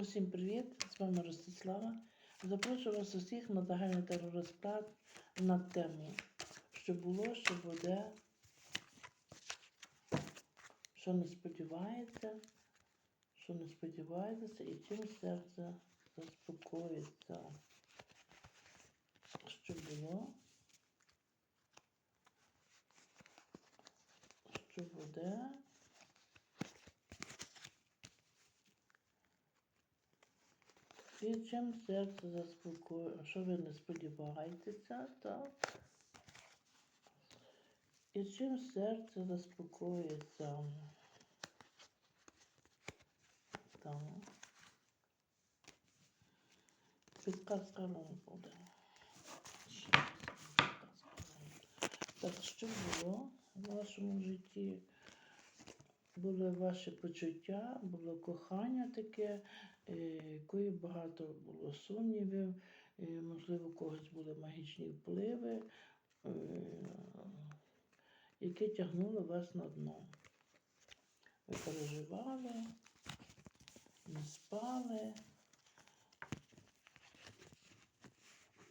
Усім привіт! З вами Ростислава. Запрошую вас усіх на загальний теророзклад на тему, що було, що буде, що не сподівається, що не сподівається і чим серце заспокоїться. Що було, що буде. І чим серце заспокоює, що ви не сподіваєтеся, так? І чим серце заспокоїться. Так. Підказка вам буде. Так, що було в вашому житті? Були ваші почуття, було кохання таке, е, якої багато було сумнівів, е, можливо, у когось були магічні впливи, е, які тягнули вас на дно. Ви переживали, не спали,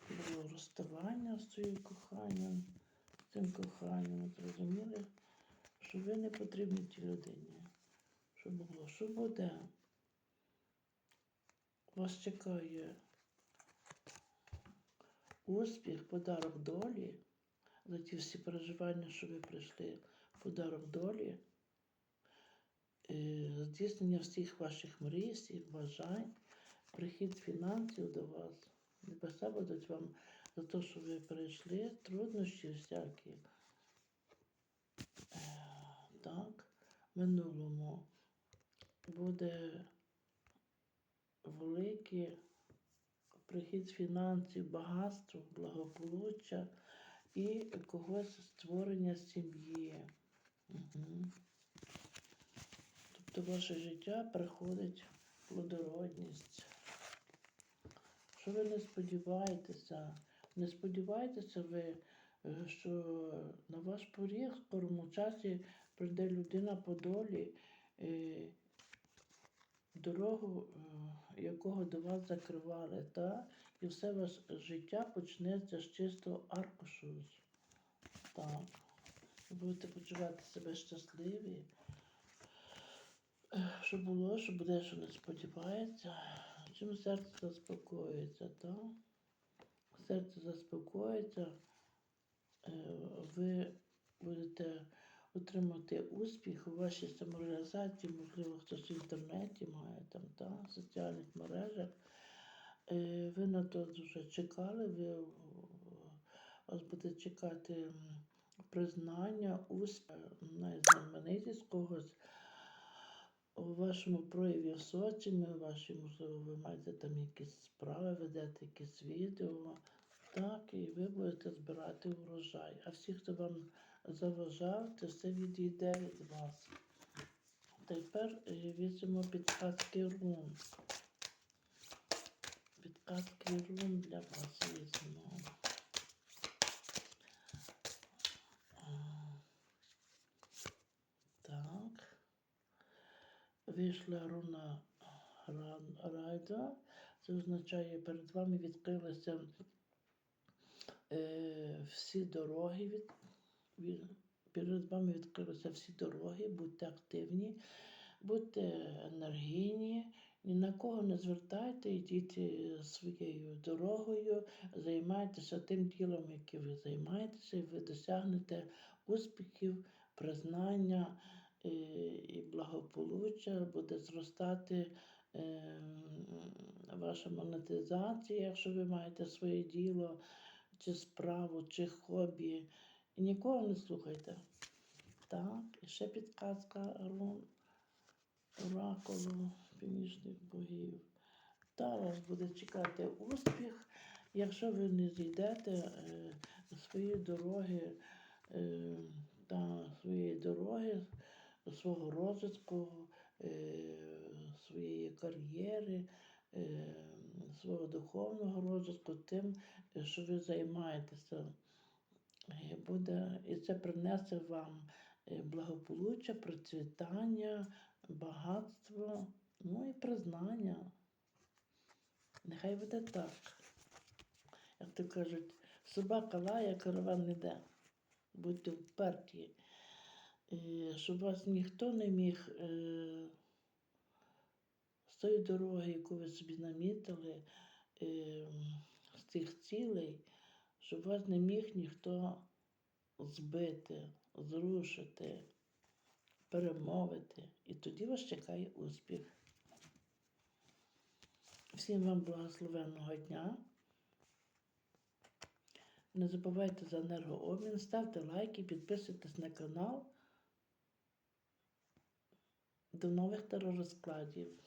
було розставання з своїм коханням, з цим коханням, зрозуміли, що ви не потрібні тій людині. Що було, що буде? Вас чекає успіх, подарок долі, за ті всі переживання, що ви прийшли, подарок долі, е, здійснення всіх ваших мрій, всіх бажань, прихід фінансів до вас. Небеса будуть вам за те, що ви перейшли, труднощі всякі. Так, минулому буде великий прихід фінансів, багатство, благополуччя і когось створення сім'ї. Угу. Тобто ваше життя приходить плодородність. Що ви не сподіваєтеся? Не сподіваєтеся ви, що на ваш поріг в скорому часі прийде людина по долі, е, дорогу, е, якого до вас закривали, та? і все ваше життя почнеться з чистого аркушу. Так. Будете почувати себе щасливі. Е, Що було, що буде, що не сподівається. Чим серце заспокоїться, так? Серце заспокоїться, е, ви будете отримати успіх у вашій самореалізації, можливо, хтось в інтернеті має там, та, в соціальних мережах. Е, Ви на то дуже чекали, ви, е, вас буде чекати признання, успіх, навіть знаменитість когось у вашому прояві в соціумі, ваші, можливо, ви маєте там якісь справи, ведете якісь відео. Так, і ви будете збирати урожай. А всі, хто вам заважав, це все відійде від вас. Тепер е, візьмемо підказки рун. Підказки рун для вас візьмемо. Так. Вийшла руна Райда. Це означає, перед вами відкрилися е, всі дороги. Від, від, перед вами відкрилися всі дороги, будьте активні, будьте енергійні, ні на кого не звертайте, йдіть е, своєю дорогою, займайтеся тим ділом, яким ви займаєтеся, і ви досягнете успіхів, признання е, і благополуччя, буде зростати е, ваша монетизація, якщо ви маєте своє діло, чи справу, чи хобі. І нікого не слухайте. Так, і ще підказка рун, оракулу північних богів. Та вас буде чекати успіх, якщо ви не зійдете е, з своєї дороги е, та своєї дороги, свого розвитку, е, своєї кар'єри, свого духовного розвитку, тим, е, що ви займаєтеся. Е, Буде, і це принесе вам е, благополуччя, процвітання, багатство, ну і признання. Нехай буде так. Як то кажуть, собака лає, караван йде. Будьте вперті. Е, Щоб вас ніхто не міг е, тої дороги, яку ви собі намітили, е, з цих цілей, щоб вас не міг ніхто збити, зрушити, перемовити. І тоді вас чекає успіх. Всім вам благословенного дня. Не забувайте за енергообмін, ставте лайки, підписуйтесь на канал. До нових теророзкладів.